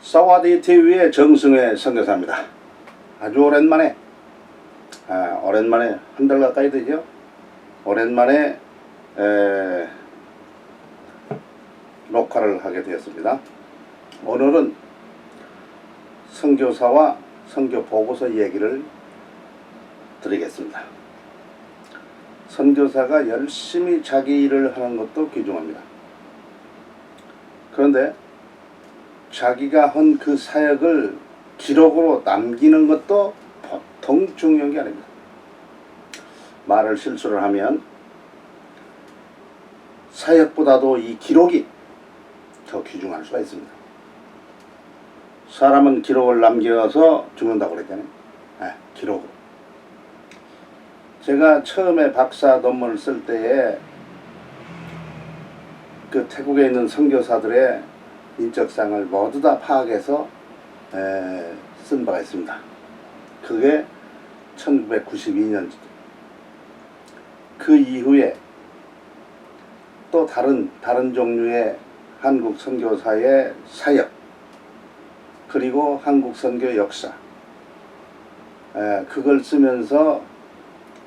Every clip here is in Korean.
사와디 TV의 정승회 선교사입니다. 아주 오랜만에, 아, 오랜만에 한 달 가까이 되죠. 오랜만에 에, 녹화를 하게 되었습니다. 오늘은 선교사와 선교 보고서 얘기를 드리겠습니다. 선교사가 열심히 자기 일을 하는 것도 귀중합니다. 그런데 자기가 한 그 사역을 기록으로 남기는 것도 보통 중요한 게 아닙니다. 말을 실수를 하면 사역보다도 이 기록이 더 귀중할 수가 있습니다. 사람은 기록을 남겨서 죽는다고 그랬잖아요. 네, 기록으로. 제가 처음에 박사 논문을 쓸 때에 그 태국에 있는 선교사들의 인적상을 모두 다 파악해서 에, 쓴 바가 있습니다. 그게 1992년 그 이후에 또 다른 다른 종류의 한국 선교사의 사역 그리고 한국 선교 역사 에, 그걸 쓰면서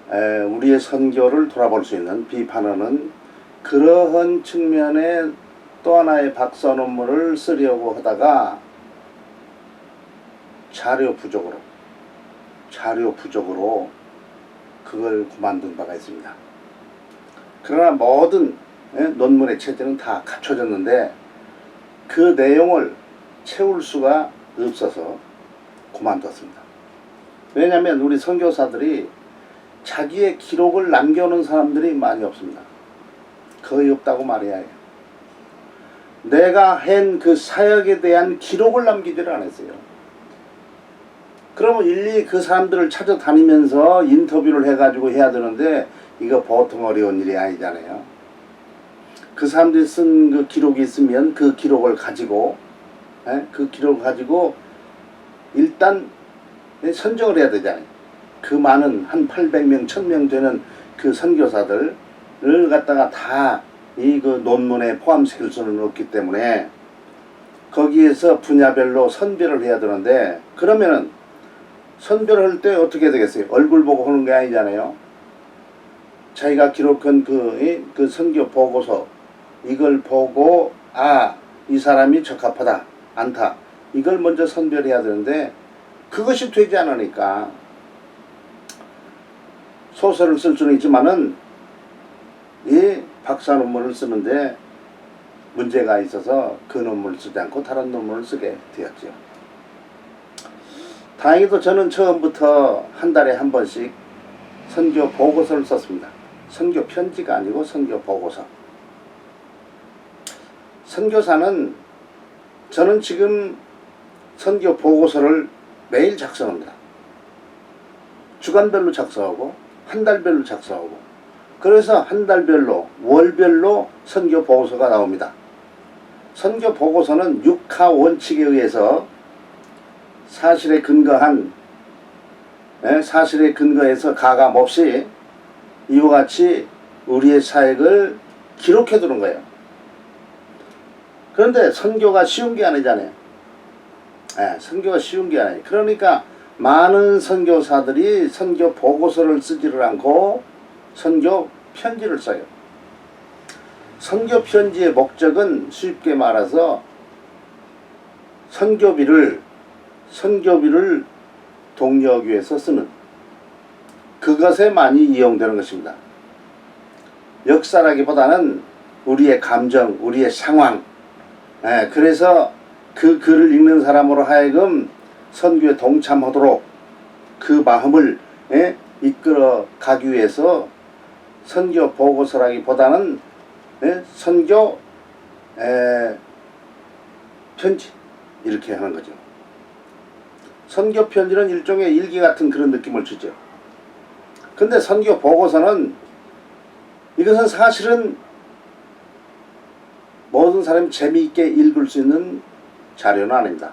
에, 우리의 선교를 돌아볼 수 있는 비판하는 그러한 측면의 또 하나의 박사 논문을 쓰려고 하다가 자료 부족으로 자료 부족으로 그걸 그만둔 바가 있습니다. 그러나 모든 예, 논문의 체제는 다 갖춰졌는데 그 내용을 채울 수가 없어서 그만뒀습니다. 왜냐하면 우리 선교사들이 자기의 기록을 남겨놓은 사람들이 많이 없습니다. 거의 없다고 말해야 해요. 내가 한 그 사역에 대한 기록을 남기지를 않았어요. 그러면 일일이 그 사람들을 찾아다니면서 인터뷰를 해가지고 해야 되는데 이거 보통 어려운 일이 아니잖아요. 그 사람들이 쓴 그 기록이 있으면 그 기록을 가지고 에? 그 기록을 가지고 일단 선정을 해야 되잖아요. 그 많은 한 800명, 1000명 되는 그 선교사들을 갖다가 다 이 그 논문에 포함시킬 수는 없기 때문에 거기에서 분야별로 선별을 해야 되는데 그러면은 선별할 때 어떻게 되겠어요? 얼굴 보고 하는 게 아니잖아요. 자기가 기록한 그, 이, 그 선교 보고서 이걸 보고 아 이 사람이 적합하다 않다 이걸 먼저 선별해야 되는데 그것이 되지 않으니까 소설을 쓸 수는 있지만은 이 박사 논문을 쓰는데 문제가 있어서 그 논문을 쓰지 않고 다른 논문을 쓰게 되었죠. 다행히도 저는 처음부터 한 달에 한 번씩 선교 보고서를 썼습니다. 선교 편지가 아니고 선교 보고서. 선교사는 저는 지금 선교 보고서를 매일 작성합니다. 주간별로 작성하고 한 달별로 작성하고 그래서 한 달별로 월별로 선교 보고서가 나옵니다. 선교 보고서는 육하 원칙에 의해서 사실에 근거한 예, 사실에 근거해서 가감 없이 이와 같이 우리의 사역을 기록해 두는 거예요. 그런데 선교가 쉬운 게 아니잖아요. 예, 선교가 쉬운 게 아니에요. 그러니까 많은 선교사들이 선교 보고서를 쓰지를 않고 선교 편지를 써요. 선교 편지의 목적은 쉽게 말해서 선교비를 선교비를 독려하기 위해서 쓰는 그것에 많이 이용되는 것입니다. 역사라기보다는 우리의 감정, 우리의 상황, 예, 그래서 그 글을 읽는 사람으로 하여금 선교에 동참하도록 그 마음을 예, 이끌어 가기 위해서 선교 보고서라기보다는 예, 선교 에, 편지 이렇게 하는 거죠. 선교 편지는 일종의 일기 같은 그런 느낌을 주죠. 근데 선교 보고서는 이것은 사실은 모든 사람이 재미있게 읽을 수 있는 자료는 아닙니다.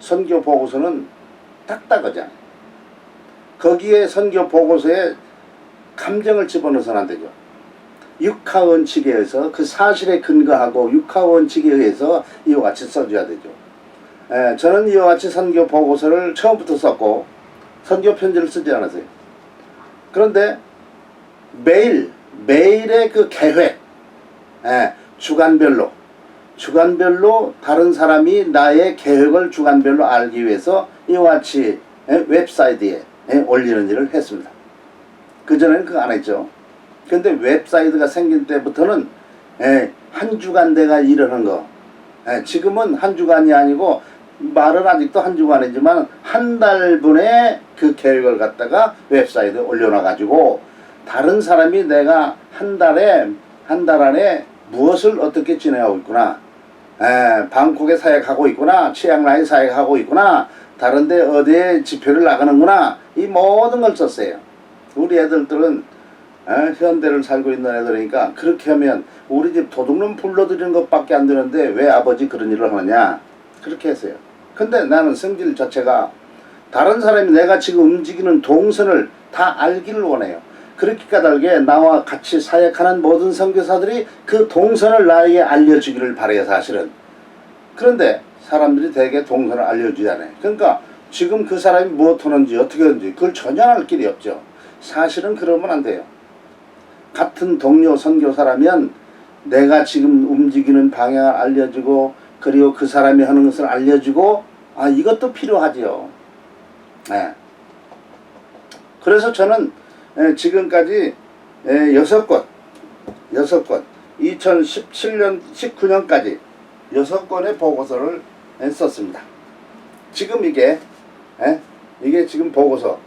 선교 보고서는 딱딱하잖아요. 거기에 선교 보고서에 감정을 집어넣어서는 안 되죠. 육하 원칙에 의해서 그 사실에 근거하고 육하 원칙에 의해서 이와 같이 써줘야 되죠. 에, 저는 이와 같이 선교 보고서를 처음부터 썼고 선교 편지를 쓰지 않았어요. 그런데 매일 매일의 그 계획, 에, 주간별로 주간별로 다른 사람이 나의 계획을 주간별로 알기 위해서 이와 같이 에, 웹사이트에 에, 올리는 일을 했습니다. 그전에는 그거 안 했죠. 근데 웹사이트가 생긴 때부터는 에, 한 주간 내가 일하는 거. 에, 지금은 한 주간이 아니고 말은 아직도 한 주간이지만 한 달분의 그 계획을 갖다가 웹사이트에 올려놔 가지고 다른 사람이 내가 한 달에 한 달 안에 무엇을 어떻게 진행하고 있구나. 에, 방콕에 사역하고 있구나. 치앙라이 사역하고 있구나. 다른데 어디에 집회를 나가는구나. 이 모든 걸 썼어요. 우리 애들들은 에, 현대를 살고 있는 애들이니까 그렇게 하면 우리 집 도둑놈 불러들이는 것밖에 안 되는데 왜 아버지 그런 일을 하느냐. 그렇게 했어요. 근데 나는 성질 자체가 다른 사람이 내가 지금 움직이는 동선을 다 알기를 원해요. 그렇게 까닭에 나와 같이 사역하는 모든 선교사들이 그 동선을 나에게 알려주기를 바래요 사실은. 그런데 사람들이 대개 동선을 알려주지 않아요. 그러니까 지금 그 사람이 무엇 하는지 어떻게 하는지 그걸 전혀 알 길이 없죠. 사실은 그러면 안 돼요. 같은 동료 선교사라면 내가 지금 움직이는 방향을 알려주고 그리고 그 사람이 하는 것을 알려주고 아 이것도 필요하지요. 네. 그래서 저는 에, 지금까지 에, 여섯 건, 여섯 건, 2017년, 19년까지 여섯 건의 보고서를 에, 썼습니다. 지금 이게, 에, 이게 지금 보고서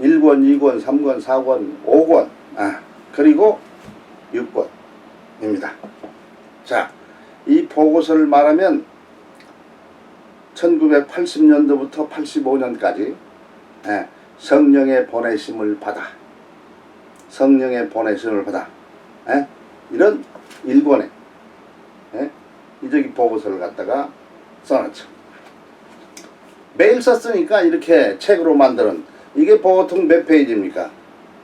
1권, 2권, 3권, 4권, 5권, 아, 그리고 6권입니다. 자, 이 보고서를 말하면 1980년도부터 85년까지 예, 성령의 보내심을 받아 성령의 보내심을 받아 예, 이런 일본의 예, 이적인 보고서를 갖다가 써놨죠. 매일 썼으니까 이렇게 책으로 만드는 이게 보통 몇 페이지입니까?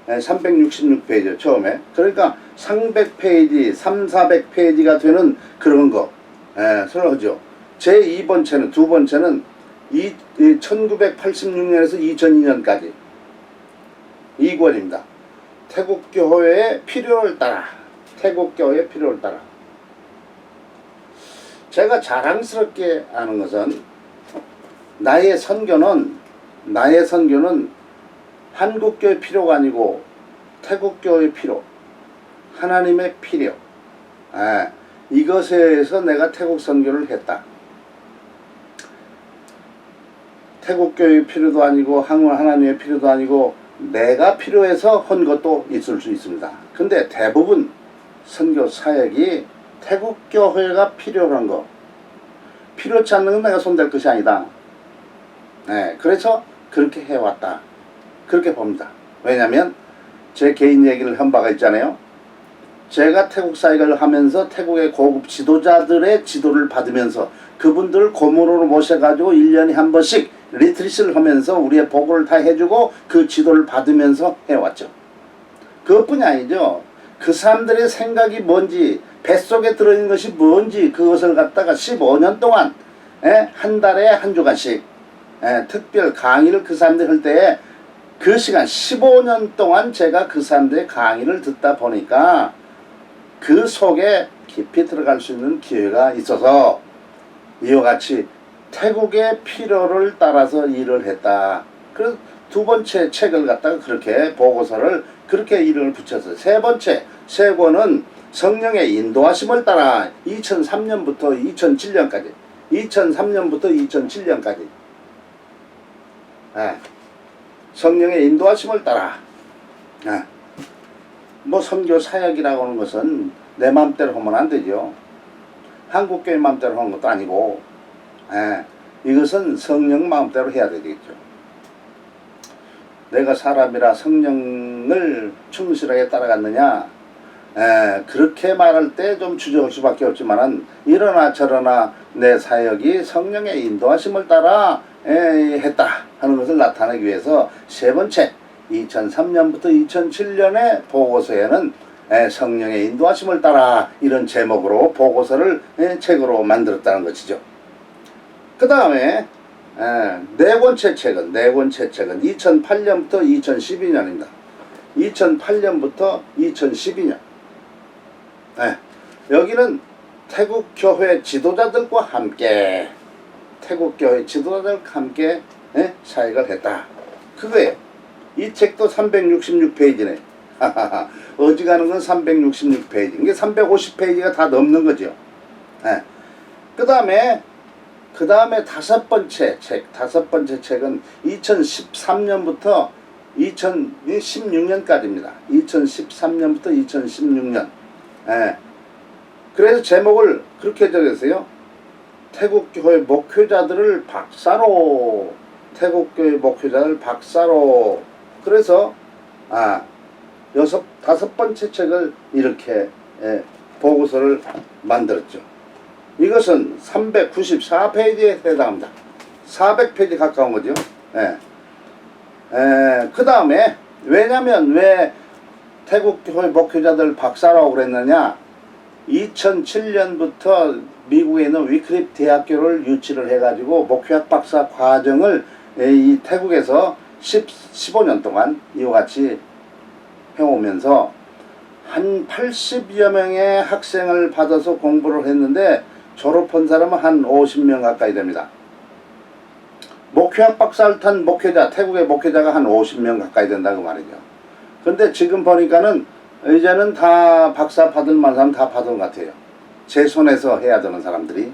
예, 366페이지 처음에 그러니까 300페이지, 3, 400페이지가 되는 그런 거 예, 설하죠. 제 2번 채는 두 번째는 이, 이 1986년에서 2002년까지 2권입니다. 태국 교회의 필요를 따라 태국 교회의 필요를 따라 제가 자랑스럽게 아는 것은 나의 선교는 나의 선교는 한국 교회 필요가 아니고 태국 교회 필요 하나님의 필요 아, 이것에 의해서 내가 태국 선교를 했다. 태국 교회 필요도 아니고 한국 하나님의 필요도 아니고 내가 필요해서 한 것도 있을 수 있습니다. 근데 대부분 선교 사역이 태국 교회가 필요한 거 필요치 않는 건 내가 손댈 것이 아니다. 네, 그래서 그렇게 해왔다. 그렇게 봅니다. 왜냐하면 제 개인 얘기를 한 바가 있잖아요. 제가 태국 사역을 하면서 태국의 고급 지도자들의 지도를 받으면서 그분들을 고문으로 모셔가지고 1년에 한 번씩 리트리스를 하면서 우리의 보고를 다 해주고 그 지도를 받으면서 해왔죠. 그것뿐이 아니죠. 그 사람들의 생각이 뭔지 뱃속에 들어있는 것이 뭔지 그것을 갖다가 15년 동안 예, 한 달에 한 주간씩 예, 특별 강의를 그 사람들이 할 때에 그 시간 15년 동안 제가 그 사람들의 강의를 듣다 보니까 그 속에 깊이 들어갈 수 있는 기회가 있어서 이와 같이 태국의 필요를 따라서 일을 했다. 그래서 두 번째 책을 갖다가 그렇게 보고서를 그렇게 이름을 붙였어요. 세 번째 세 권은 성령의 인도하심을 따라 2003년부터 2007년까지 2003년부터 2007년까지 예. 성령의 인도하심을 따라 예. 뭐 선교 사역이라고 하는 것은 내 마음대로 하면 안 되죠. 한국 교회 마음대로 하는 것도 아니고 예, 이것은 성령 마음대로 해야 되겠죠. 내가 사람이라 성령을 충실하게 따라갔느냐 예, 그렇게 말할 때 좀 주저할 수밖에 없지만은 이러나 저러나 내 사역이 성령의 인도하심을 따라 예, 했다. 하는 것을 나타내기 위해서 세 번째 2003년부터 2007년의 보고서에는 에, 성령의 인도하심을 따라 이런 제목으로 보고서를 에, 책으로 만들었다는 것이죠. 그 다음에 네 번째 책은 네 번째 책은 2008년부터 2012년입니다. 2008년부터 2012년. 네, 여기는 태국 교회 지도자들과 함께 태국 교회 지도자들과 함께 예, 사역을 했다. 그거예요. 이 책도 366페이지네. 어지간한 건 366페이지. 이게 350페이지가 다 넘는 거죠. 예. 그 다음에 그 다음에 다섯 번째 책, 다섯 번째 책은 2013년부터 2016년까지입니다. 2013년부터 2016년. 예. 그래서 제목을 그렇게 적었어요. 태국 교회 목회자들을 박사로 태국 교회 목회자들 박사로 그래서 아 여섯 다섯 번째 책을 이렇게 예, 보고서를 만들었죠. 이것은 394페이지에 해당합니다. 400페이지 가까운 거죠. 예. 에, 그 다음에 왜냐면 왜 태국 교회 목회자들 박사라고 그랬느냐 2007년부터 미국에 있는 위클립 대학교를 유치를 해가지고 목회학 박사 과정을 에, 이 태국에서 10, 15년 동안 이와 같이 해오면서 한 80여 명의 학생을 받아서 공부를 했는데 졸업한 사람은 한 50명 가까이 됩니다. 목회학 박사를 탄 목회자, 태국의 목회자가 한 50명 가까이 된다고 말이죠. 근데 지금 보니까는 이제는 다 박사 받을 만한 사람 다 받은 것 같아요. 제 손에서 해야 되는 사람들이.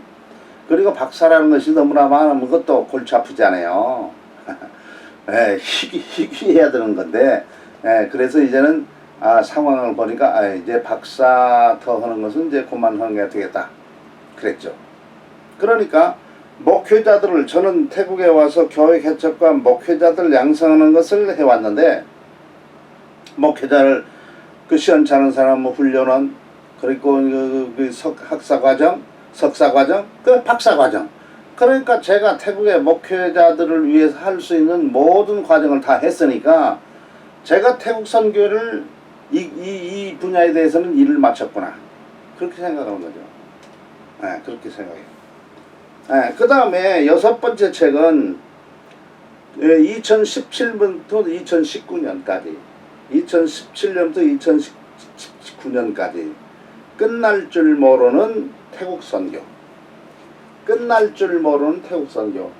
그리고 박사라는 것이 너무나 많은 것도 골치 아프지 않아요. 예, 희귀, 희귀해야 되는 건데, 예, 그래서 이제는 아, 상황을 보니까 아, 이제 박사 더 하는 것은 이제 그만하는 게 되겠다. 그랬죠. 그러니까 목회자들을 저는 태국에 와서 교회 개척과 목회자들 양성하는 것을 해왔는데 목회자를 그 시원찮은 사람 뭐 훈련원 그리고 그, 그 석, 학사 과정, 석사 과정, 그 박사 과정. 그러니까 제가 태국의 목회자들을 위해서 할 수 있는 모든 과정을 다 했으니까 제가 태국 선교를 이, 이, 이 분야에 대해서는 일을 마쳤구나. 그렇게 생각하는 거죠. 네, 그렇게 생각해요. 네, 그 다음에 여섯 번째 책은 2017년부터 2019년까지 2017년부터 2019년까지 끝날 줄 모르는 태국 선교. 끝날 줄 모르는 태국 선교.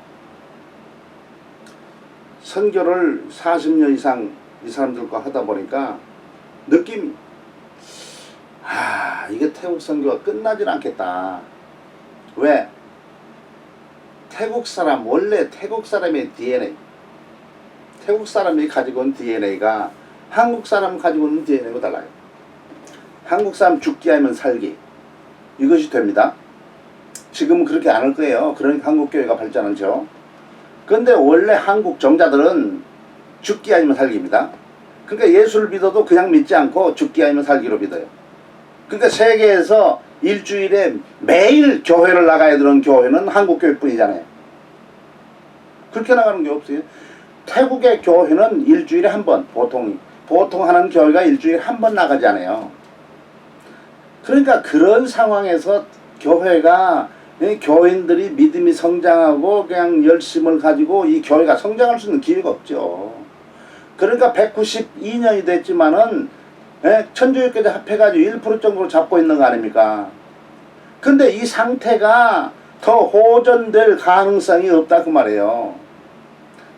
선교를 40년 이상 이 사람들과 하다 보니까 느낌 아 이게 태국 선교가 끝나질 않겠다 왜 태국 사람 원래 태국 사람의 DNA 태국 사람이 가지고 있는 DNA가 한국 사람 가지고 있는 DNA가 달라요. 한국 사람 죽기 하면 살기 이것이 됩니다. 지금은 그렇게 안 할 거예요. 그러니까 한국 교회가 발전하죠. 그런데 원래 한국 정자들은 죽기 아니면 살기입니다. 그러니까 예수를 믿어도 그냥 믿지 않고 죽기 아니면 살기로 믿어요. 그러니까 세계에서 일주일에 매일 교회를 나가야 되는 교회는 한국 교회뿐이잖아요. 그렇게 나가는 게 없어요. 태국의 교회는 일주일에 한 번, 보통, 보통 하는 교회가 일주일에 한 번 나가지 않아요. 그러니까 그런 상황에서 교회가, 이 교인들이 믿음이 성장하고 그냥 열심을 가지고 이 교회가 성장할 수 있는 기회가 없죠. 그러니까 192년이 됐지만은, 예, 천주교까지 합해가지고 1% 정도로 잡고 있는 거 아닙니까? 근데 이 상태가 더 호전될 가능성이 없다 그 말이에요.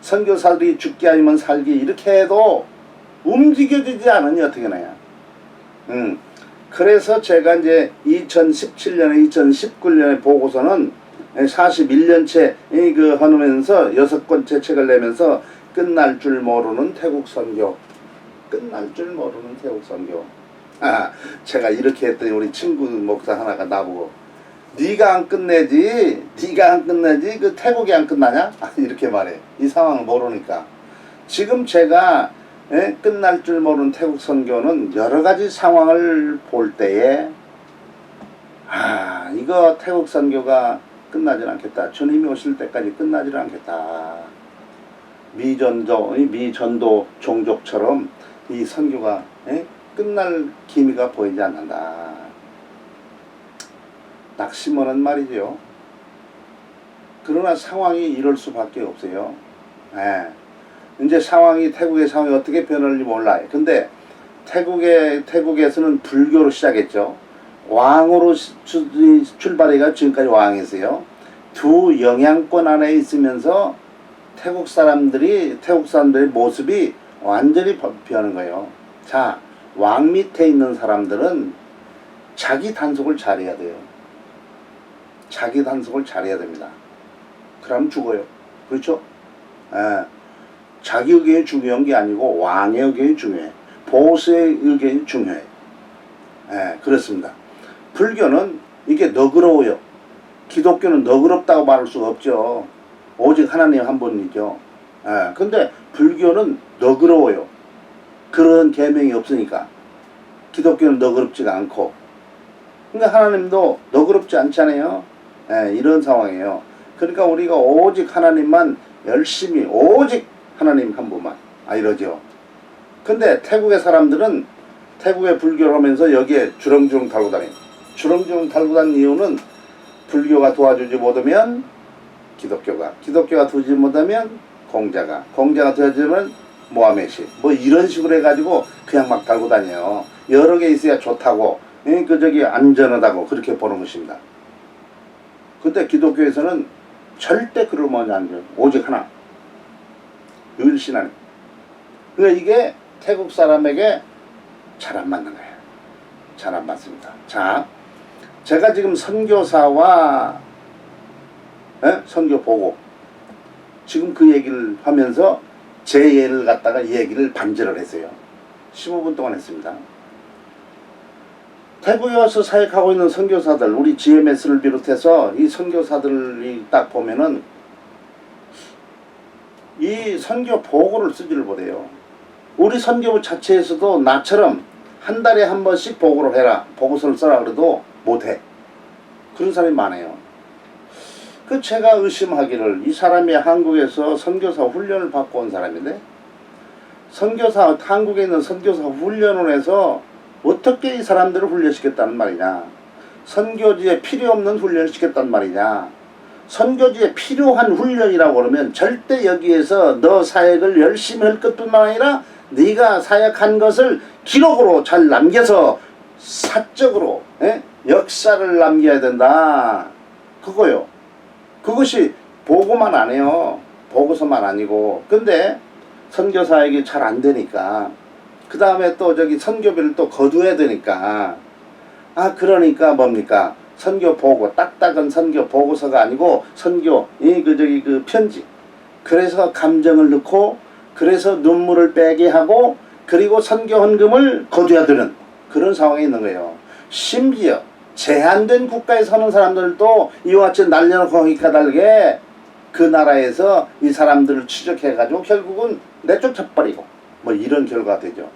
선교사들이 죽기 아니면 살기 이렇게 해도 움직여지지 않으니 어떻게 나야. 음. 그래서 제가 이제 2017년에 2019년에 보고서는 41년째 그 하면서 여섯 번째 책을 내면서 끝날 줄 모르는 태국 선교. 끝날 줄 모르는 태국 선교. 아, 제가 이렇게 했더니 우리 친구 목사 하나가 나보고 네가 안 끝내지, 네가 안 끝내지, 그 태국이 안 끝나냐? 아, 이렇게 말해. 이 상황을 모르니까. 지금 제가 예, 끝날 줄 모르는 태국 선교는 여러 가지 상황을 볼 때에 아, 이거 태국 선교가 끝나질 않겠다. 주님이 오실 때까지 끝나질 않겠다. 미전도 이 미전도 종족처럼 이 선교가 예? 끝날 기미가 보이지 않는다. 낙심하는 말이죠. 그러나 상황이 이럴 수밖에 없어요. 예. 이제 상황이 태국의 상황이 어떻게 변할지 몰라요. 근데 태국의 태국에서는 불교로 시작했죠. 왕으로 출발해가 지금까지 왕이세요. 두 영향권 안에 있으면서 태국 사람들이 태국 사람들의 모습이 완전히 버- 변하는 거예요. 자, 왕 밑에 있는 사람들은 자기 단속을 잘해야 돼요. 자기 단속을 잘해야 됩니다. 그럼 죽어요. 그렇죠? 예. 자기 의견이 중요한 게 아니고 왕의 의견이 중요해. 보수의 의견이 중요해. 예, 그렇습니다. 불교는 이게 너그러워요. 기독교는 너그럽다고 말할 수가 없죠. 오직 하나님 한 분이죠. 예, 근데 불교는 너그러워요. 그런 계명이 없으니까. 기독교는 너그럽지가 않고. 그러니까 하나님도 너그럽지 않잖아요. 예, 이런 상황이에요. 그러니까 우리가 오직 하나님만 열심히 오직 하나님 한 분만 아 이러죠. 근데 태국의 사람들은 태국의 불교를 하면서 여기에 주렁주렁 달고 다녀요. 주렁주렁 달고 다니는 이유는 불교가 도와주지 못하면 기독교가 기독교가 도와주지 못하면 공자가 공자가 도와주면 모하메시 뭐 이런 식으로 해가지고 그냥 막 달고 다녀요. 여러 개 있어야 좋다고 예, 그 저기 안전하다고 그렇게 보는 것입니다. 근데 기독교에서는 절대 그러면 안 돼요. 오직 하나. 유일신 하나님. 그러니까 이게 태국 사람에게 잘 안 맞는 거예요. 잘 안 맞습니다. 자, 제가 지금 선교사와 에? 선교 보고 지금 그 얘기를 하면서 제 예를 갖다가 이 얘기를 반절을 했어요. 15분 동안 했습니다. 태국에 와서 사역하고 있는 선교사들, 우리 GMS를 비롯해서 이 선교사들이 딱 보면은 이 선교 보고를 쓰지를 못해요. 우리 선교부 자체에서도 나처럼 한 달에 한 번씩 보고를 해라, 보고서를 써라 그래도 못해. 그런 사람이 많아요. 그 제가 의심하기를 이 사람이 한국에서 선교사 훈련을 받고 온 사람인데 선교사 한국에 있는 선교사 훈련을 해서 어떻게 이 사람들을 훈련시켰다는 말이냐? 선교지에 필요 없는 훈련을 시켰단 말이냐? 선교지에 필요한 훈련이라고 그러면 절대 여기에서 너 사역을 열심히 할 것뿐만 아니라 네가 사역한 것을 기록으로 잘 남겨서 사적으로 예? 역사를 남겨야 된다. 그거요 그것이 보고만 안 해요. 보고서만 아니고. 근데 선교사에게 잘 안 되니까. 그 다음에 또 저기 선교비를 또 거두어야 되니까. 아 그러니까 뭡니까? 선교 보고 딱딱한 선교 보고서가 아니고 선교 이 그 저기 그 편지. 그래서 감정을 넣고 그래서 눈물을 빼게 하고 그리고 선교 헌금을 거둬야 되는 그런 상황에 있는 거예요. 심지어 제한된 국가에 사는 사람들도 이와 같이 날려놓고 하니까 달게 그 나라에서 이 사람들을 추적해가지고 결국은 내쫓아버리고 뭐 이런 결과가 되죠.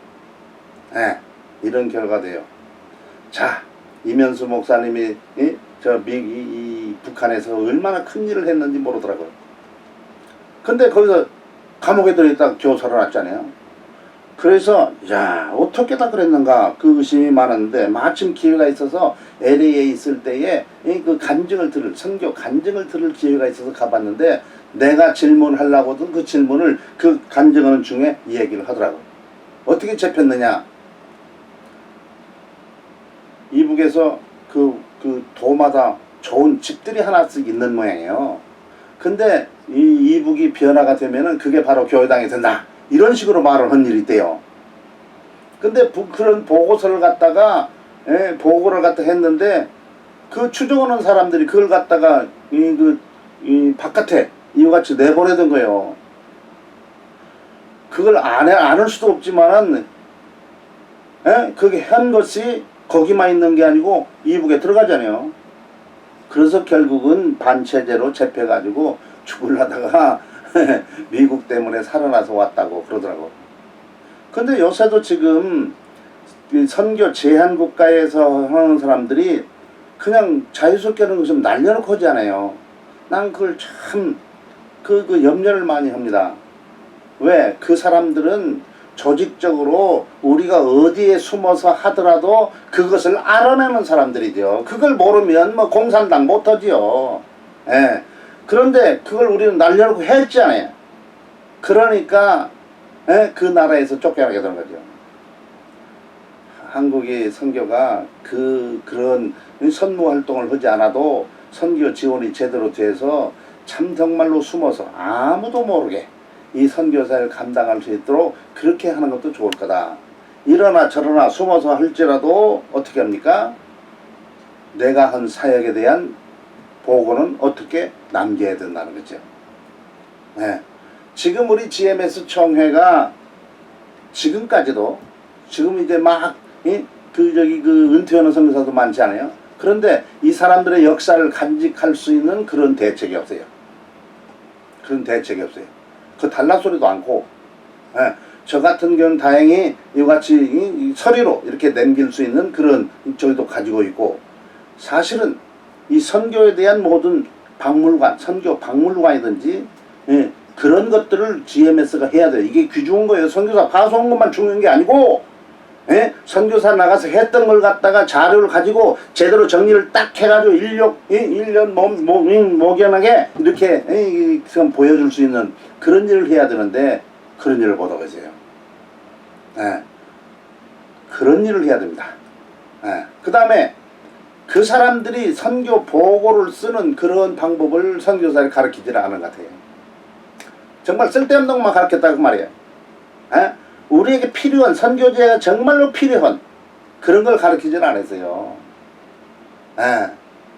예, 이런 결과가 돼요. 자, 이면수 목사님이 이, 저 미, 이, 이 북한에서 얼마나 큰 일을 했는지 모르더라고요. 근데 거기서 감옥에 들어있다가 교사를 놨잖아요. 그래서 야 어떻게 다 그랬는가? 그 의심이 많았는데 마침 기회가 있어서 LA에 있을 때에 이그 간증을 들을 선교 간증을 들을 기회가 있어서 가봤는데 내가 질문하려고 하던 그 질문을 그 간증하는 중에 이 얘기를 하더라고. 어떻게 잡혔느냐? 이북에서 그, 그 도마다 좋은 집들이 하나씩 있는 모양이에요. 근데 이 이북이 변화가 되면은 그게 바로 교회당이 된다 이런 식으로 말을 한 일이 있대요. 근데 부- 그런 보고서를 갖다가 예, 보고를 갖다 했는데 그 추종하는 사람들이 그걸 갖다가 이 그 이 바깥에 이와 같이 내보내던 거예요. 그걸 안 해, 안할 수도 없지만은 예? 그게 한 것이 거기만 있는 게 아니고 이북에 들어가잖아요. 그래서 결국은 반체제로 잡혀가지고 죽을라다가 미국 때문에 살아나서 왔다고 그러더라고. 근데 요새도 지금 이 선교 제한 국가에서 하는 사람들이 그냥 자유스럽게 하는 것좀 날려놓고 하잖아요. 난 그걸 참, 그, 그 염려를 많이 합니다. 왜? 그 사람들은 조직적으로 우리가 어디에 숨어서 하더라도 그것을 알아내는 사람들이죠. 그걸 모르면 뭐 공산당 못하지요. 예. 그런데 그걸 우리는 날려놓고 했잖아요. 그러니까 예? 그 나라에서 쫓겨나게 되는 거죠. 한국의 선교가 그 그런 선무 활동을 하지 않아도 선교 지원이 제대로 돼서 참 정말로 숨어서 아무도 모르게 이 선교사를 감당할 수 있도록 그렇게 하는 것도 좋을 거다. 이러나 저러나 숨어서 할지라도 어떻게 합니까? 내가 한 사역에 대한 보고는 어떻게 남겨야 된다는 거죠. 네. 지금 우리 GMS 총회가 지금까지도 지금 이제 막 그 저기 그 은퇴하는 선교사도 많지 않아요. 그런데 이 사람들의 역사를 간직할 수 있는 그런 대책이 없어요. 그런 대책이 없어요. 그 달라 소리도 않고, 예, 저 같은 경우는 다행히 이같이 서리로 이렇게 남길 수 있는 그런 저희도 가지고 있고, 사실은 이 선교에 대한 모든 박물관, 선교 박물관이든지 예, 그런 것들을 GMS가 해야 돼요. 이게 귀중한 거예요. 선교사 파송한 것만 중요한 게 아니고, 예? 선교사 나가서 했던 걸 갖다가 자료를 가지고 제대로 정리를 딱 해가지고 일력, 예? 일년 몸, 몸, 음, 목연하게 이렇게 예? 보여줄 수 있는 그런 일을 해야 되는데 그런 일을 못 하고 있어요. 예. 그런 일을 해야 됩니다. 예. 그 다음에 그 사람들이 선교 보고를 쓰는 그런 방법을 선교사를 가르치지는 않은 것 같아요. 정말 쓸데없는 것만 가르쳤다고 그 말이에요. 예? 우리에게 필요한 선교제가 정말로 필요한 그런 걸 가르치지는 않았어요. 예.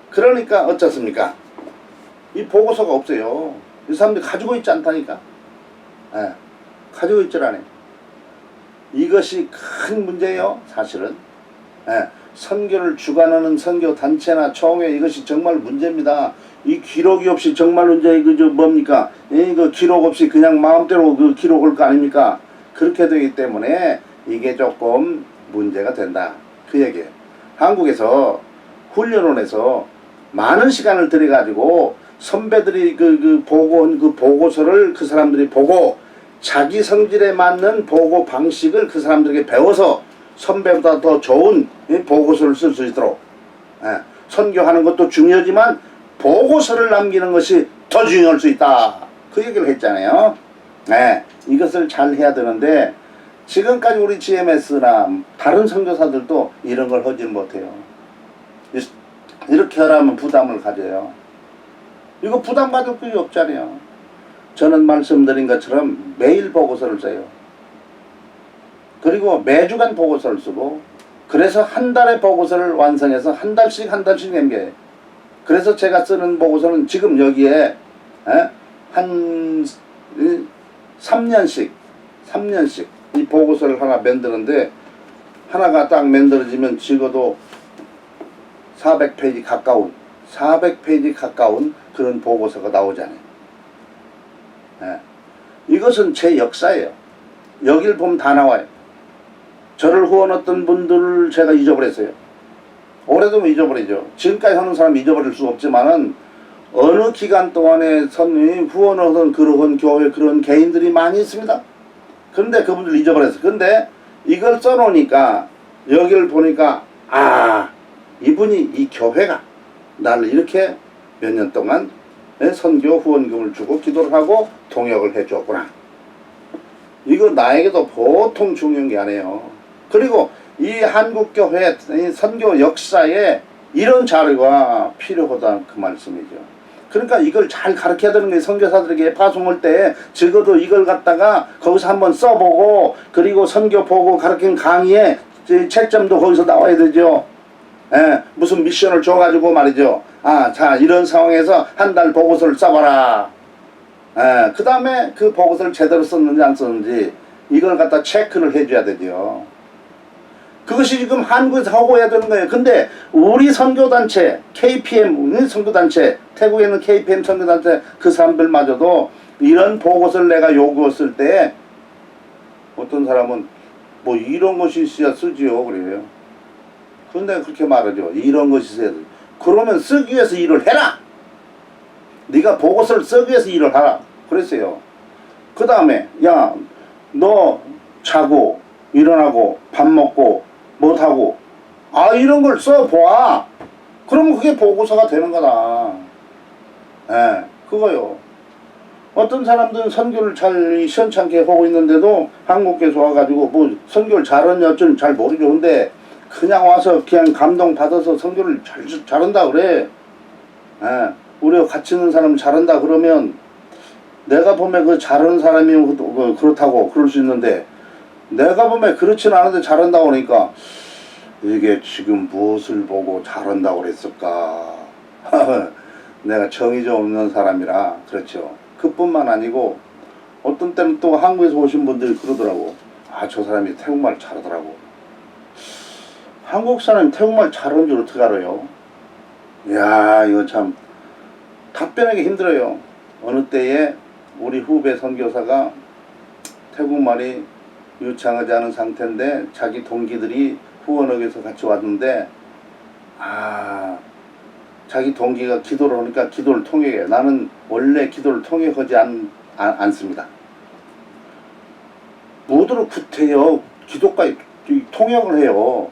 그러니까 어쩌습니까? 이 보고서가 없어요. 이 사람들이 가지고 있지 않다니까. 예. 가지고 있질 않아요. 이것이 큰 문제예요, 사실은. 예. 선교를 주관하는 선교 단체나 총회 이것이 정말 문제입니다. 이 기록이 없이 정말로 이제 그저 뭡니까? 이그 기록 없이 그냥 마음대로 그 기록할 거 아닙니까? 그렇게 되기 때문에 이게 조금 문제가 된다. 그 얘기예요. 한국에서 훈련원에서 많은 시간을 들여가지고 선배들이 그, 그 보고한 그 보고서를 그 사람들이 보고 자기 성질에 맞는 보고 방식을 그 사람들에게 배워서 선배보다 더 좋은 이 보고서를 쓸 수 있도록 예, 선교하는 것도 중요하지만 보고서를 남기는 것이 더 중요할 수 있다. 그 얘기를 했잖아요. 네, 이것을 잘 해야 되는데 지금까지 우리 GMS나 다른 선교사들도 이런 걸 하지 못해요. 이- 이렇게 하라면 부담을 가져요. 이거 부담 가질 필요 없잖아요. 저는 말씀드린 것처럼 매일 보고서를 써요. 그리고 매주간 보고서를 쓰고 그래서 한 달의 보고서를 완성해서 한 달씩 한 달씩 남겨요. 그래서 제가 쓰는 보고서는 지금 여기에 에? 한 이, 3년씩 3년씩 이 보고서를 하나 만드는데 하나가 딱 만들어지면 적어도 400페이지 가까운 400페이지 가까운 그런 보고서가 나오잖아요. 예. 이것은 제 역사예요. 여길 보면 다 나와요. 저를 후원했던 분들을 제가 잊어버렸어요. 오래되면 잊어버리죠. 지금까지 하는 사람 잊어버릴 수 없지만은 어느 기간 동안에 선 후원하던 그런 교회 그런 개인들이 많이 있습니다. 그런데 그분들 잊어버렸어. 근데 이걸 써놓으니까 여기를 보니까 아 이분이 이 교회가 나를 이렇게 몇 년 동안 예, 선교 후원금을 주고 기도를 하고 동역을 해줬구나. 이거 나에게도 보통 중요한 게 아니에요. 그리고 이 한국교회 이 선교 역사에 이런 자료가 필요하다 그 말씀이죠. 그러니까 이걸 잘 가르쳐야 되는 게 선교사들에게 파송할 때 적어도 이걸 갖다가 거기서 한번 써보고 그리고 선교 보고 가르친 강의에 제 채점도 거기서 나와야 되죠. 예, 무슨 미션을 줘가지고 말이죠. 아, 자, 이런 상황에서 한 달 보고서를 써봐라. 예, 그 다음에 그 보고서를 제대로 썼는지 안 썼는지 이걸 갖다 체크를 해줘야 되죠. 그것이 지금 한국에서 하고 해야 되는 거예요. 근데 우리 선교단체, KPM, 우리 선교단체, 태국에 있는 KPM 선교단체 그 사람들마저도 이런 보고서를 내가 요구했을 때 어떤 사람은 뭐 이런 것이 있어야 쓰지요. 그래요. 근데 그렇게 말하죠. 이런 것이 있어야 돼. 그러면 쓰기 위해서 일을 해라. 네가 보고서를 쓰기 위해서 일을 하라. 그랬어요. 그 다음에 야 너 자고 일어나고 밥 먹고 못하고. 아 이런 걸 써봐 그러면 그게 보고서가 되는 거다. 예 그거요. 어떤 사람들은 선교를 잘 시원찮게 하고 있는데도 한국에서 와가지고 뭐 선교를 잘하냐 어쩌는 잘 모르죠 근데 그냥 와서 그냥 감동 받아서 선교를 잘 잘한다 그래. 예 우리가 같이 있는 사람 잘한다 그러면 내가 보면 그 잘하는 사람이 그- 그렇다고 그럴 수 있는데 내가 보면 그렇진 않은데 잘한다고 그러니까 이게 지금 무엇을 보고 잘한다고 그랬을까? 내가 정이 좀 없는 사람이라 그렇죠. 그뿐만 아니고 어떤 때는 또 한국에서 오신 분들이 그러더라고. 아 저 사람이 태국말 잘하더라고. 한국 사람이 태국말 잘하는 줄 어떻게 알아요? 이야 이거 참 답변하기 힘들어요. 어느 때에 우리 후배 선교사가 태국말이 유창하지 않은 상태인데 자기 동기들이 후원역에서 같이 왔는데 아 자기 동기가 기도를 하니까 기도를 통역해 나는 원래 기도를 통역하지 않, 않, 않습니다. 모두를 구태여 기도까지 통역을 해요.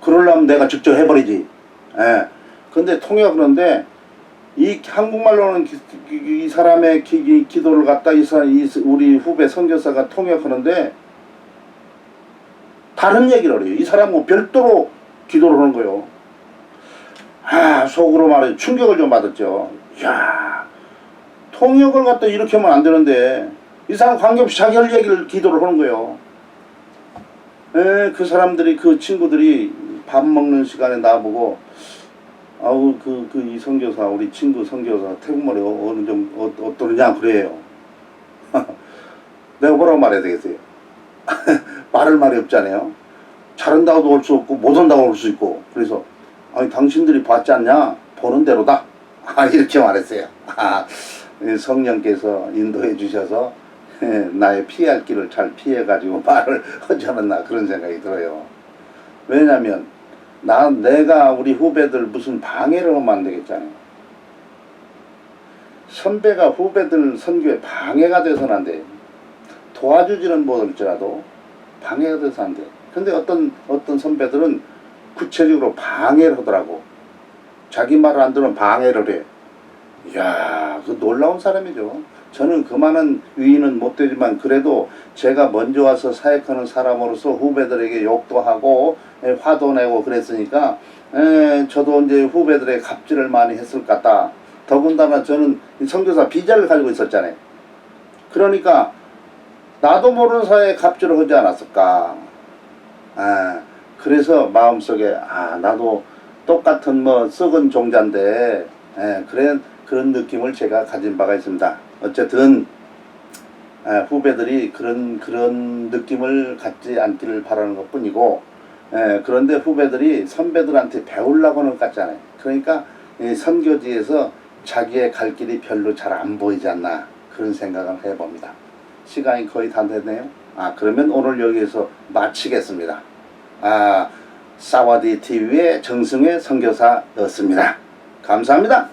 그러려면 내가 직접 해버리지. 예. 근데 통역을 하는데 이 한국말로는 이 사람의 기, 기- 기도를 갖다 이, 사, 이 우리 후배 선교사가 통역하는데 다른 얘기를 해요. 이 사람은 별도로 기도를 하는 거예요. 아 속으로 말해 충격을 좀 받았죠. 야 통역을 갖다 이렇게 하면 안 되는데 이 사람 관계없이 자기 할 얘기를 기도를 하는 거예요. 에, 그 사람들이 그 친구들이 밥 먹는 시간에 나보고 아우 그 그이 선교사 우리 친구 선교사 태국말이 어- 어느 좀 어, 어떠느냐 그래요. 내가 뭐라고 말해야 되겠어요? 말할 말이 없잖아요. 잘한다고도 할수 없고 못한다고 할수 있고 그래서 아니 당신들이 봤지 않냐 보는 대로다. 아 이렇게 말했어요. 아이 성령께서 인도해 주셔서 예, 나의 피할 길을 잘 피해 가지고 말을 하지 않았나 그런 생각이 들어요. 왜냐면 나 내가 우리 후배들 무슨 방해를 하면 안 되겠잖아요. 선배가 후배들 선교에 방해가 돼서는 안 돼. 도와주지는 못할지라도 방해가 돼서 안 돼. 근데 어떤 어떤 선배들은 구체적으로 방해를 하더라고. 자기 말을 안 들으면 방해를 해. 이야, 그 놀라운 사람이죠. 저는 그만한 위인은 못 되지만 그래도 제가 먼저 와서 사역하는 사람으로서 후배들에게 욕도 하고 에, 화도 내고 그랬으니까 에, 저도 이제 후배들의 갑질을 많이 했을 것 같다. 더군다나 저는 이 선교사 비자를 가지고 있었잖아요. 그러니까 나도 모르는 사이에 갑질을 하지 않았을까. 아, 그래서 마음속에 아 나도 똑같은 뭐 썩은 종자인데 예, 그래 그런 느낌을 제가 가진 바가 있습니다. 어쨌든 예, 후배들이 그런 그런 느낌을 갖지 않기를 바라는 것뿐이고 예, 그런데 후배들이 선배들한테 배우려고 하는 것 같잖아요. 그러니까 이 선교지에서 자기의 갈 길이 별로 잘 안 보이지 않나 그런 생각을 해봅니다. 시간이 거의 다 됐네요. 아 그러면 오늘 여기에서 마치겠습니다. 아 사와디 TV의 정승회 선교사였습니다. 감사합니다.